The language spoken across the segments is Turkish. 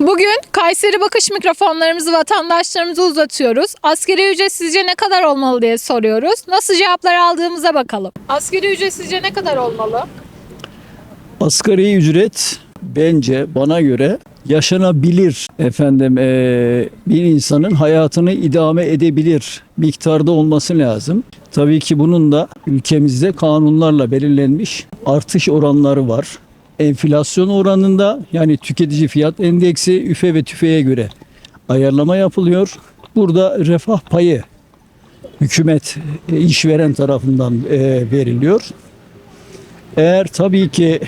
Bugün Kayseri Bakış mikrofonlarımızı vatandaşlarımıza uzatıyoruz. Asgari ücret sizce ne kadar olmalı diye soruyoruz. Nasıl cevaplar aldığımıza bakalım. Asgari ücret sizce ne kadar olmalı? Asgari ücret bence bana göre yaşanabilir efendim eee, bir insanın hayatını idame edebilir miktarda olması lazım. Tabii ki bunun da ülkemizde kanunlarla belirlenmiş artış oranları var. Enflasyon oranında yani tüketici fiyat endeksi üfe ve tüfeğe göre ayarlama yapılıyor. Burada refah payı hükümet e, işveren tarafından e, veriliyor. Eğer tabii ki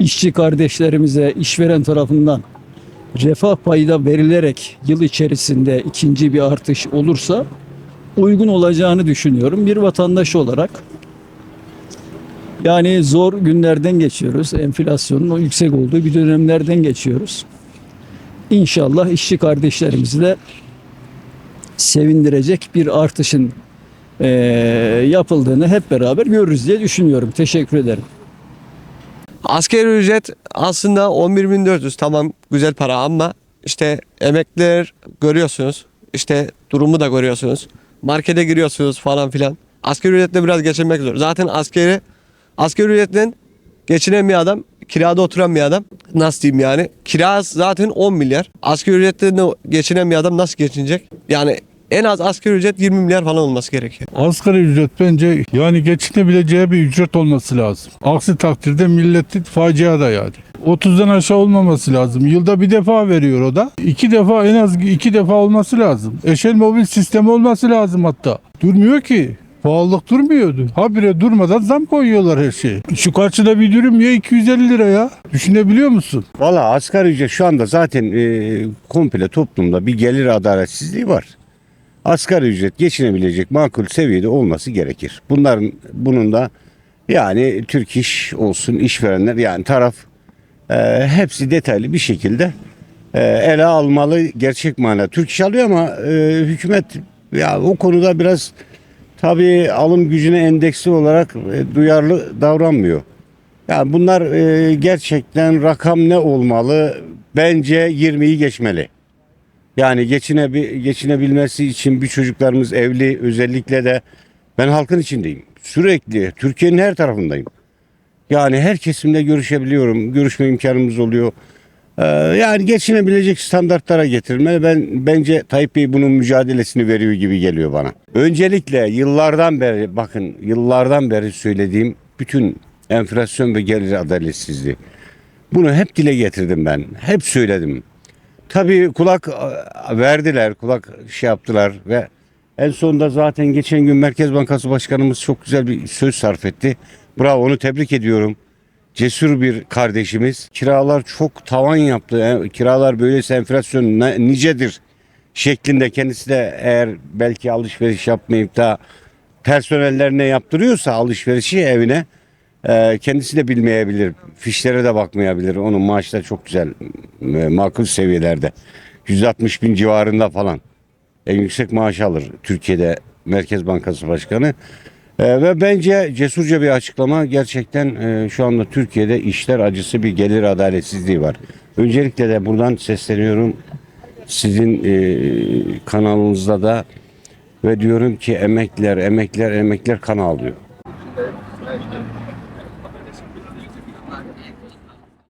işçi kardeşlerimize işveren tarafından refah payı da verilerek yıl içerisinde ikinci bir artış olursa uygun olacağını düşünüyorum bir vatandaş olarak. Yani zor günlerden geçiyoruz. Enflasyonun o yüksek olduğu bir dönemlerden geçiyoruz. İnşallah işçi kardeşlerimizi de sevindirecek bir artışın eee, yapıldığını hep beraber görürüz diye düşünüyorum. Teşekkür ederim. Asgari ücret aslında 11.400 tamam güzel para ama işte emekliler görüyorsunuz. işte durumu da görüyorsunuz. Markete giriyorsunuz falan filan. Asgari ücretle biraz geçinmek zor. Zaten askeri asgari ücretten geçinen bir adam, kirada oturan bir adam nasıl diyeyim yani? Kira zaten 10 milyar. Asgari ücretle de geçinen bir adam nasıl geçinecek? Yani en az asgari ücret 20 milyar falan olması gerekiyor. Asgari ücret bence yani geçinebileceği bir ücret olması lazım. Aksi takdirde milletin facia da yani. 30'dan aşağı olmaması lazım. Yılda bir defa veriyor o da. İki defa en az iki defa olması lazım. Eşel mobil sistemi olması lazım hatta. Durmuyor ki. Pahalılık durmuyordu. Habire durmadan zam koyuyorlar her şeye. Şu karşıda bir dürüm ya 250 lira ya. Düşünebiliyor musun? Valla asgari ücret şu anda zaten e, komple toplumda bir gelir adaletsizliği var. Asgari ücret geçinebilecek makul seviyede olması gerekir. Bunların bunun da yani Türk iş olsun işverenler yani taraf e, hepsi detaylı bir şekilde e, ele almalı gerçek manada. Türk iş alıyor ama e, hükümet ya o konuda biraz tabii alım gücüne endeksli olarak e, duyarlı davranmıyor. Yani bunlar e, gerçekten rakam ne olmalı? Bence 20'yi geçmeli. Yani geçinebi, geçinebilmesi için bir çocuklarımız evli özellikle de ben halkın içindeyim. Sürekli Türkiye'nin her tarafındayım. Yani her kesimle görüşebiliyorum. Görüşme imkanımız oluyor. Ee, yani geçinebilecek standartlara getirme. Ben bence Tayyip Bey bunun mücadelesini veriyor gibi geliyor bana. Öncelikle yıllardan beri bakın yıllardan beri söylediğim bütün enflasyon ve gelir adaletsizliği. Bunu hep dile getirdim ben. Hep söyledim. Tabii kulak e, verdiler, kulak şey yaptılar ve en sonunda zaten geçen gün Merkez Bankası Başkanımız çok güzel bir söz sarf etti. Bravo onu tebrik ediyorum. Cesur bir kardeşimiz. Kiralar çok tavan yaptı. E, Kiralar böyleyse enflasyon nicedir şeklinde kendisi de eğer belki alışveriş yapmayıp da personellerine yaptırıyorsa alışverişi evine e, kendisi de bilmeyebilir. Fişlere de bakmayabilir. Onun maaşı da çok güzel e, makul seviyelerde. 160 bin civarında falan. En yüksek maaş alır Türkiye'de Merkez Bankası Başkanı. E, ve bence cesurca bir açıklama gerçekten e, şu anda Türkiye'de işler acısı bir gelir adaletsizliği var. Öncelikle de buradan sesleniyorum sizin e, kanalınızda da ve diyorum ki emekler, emekler, emekler kan alıyor.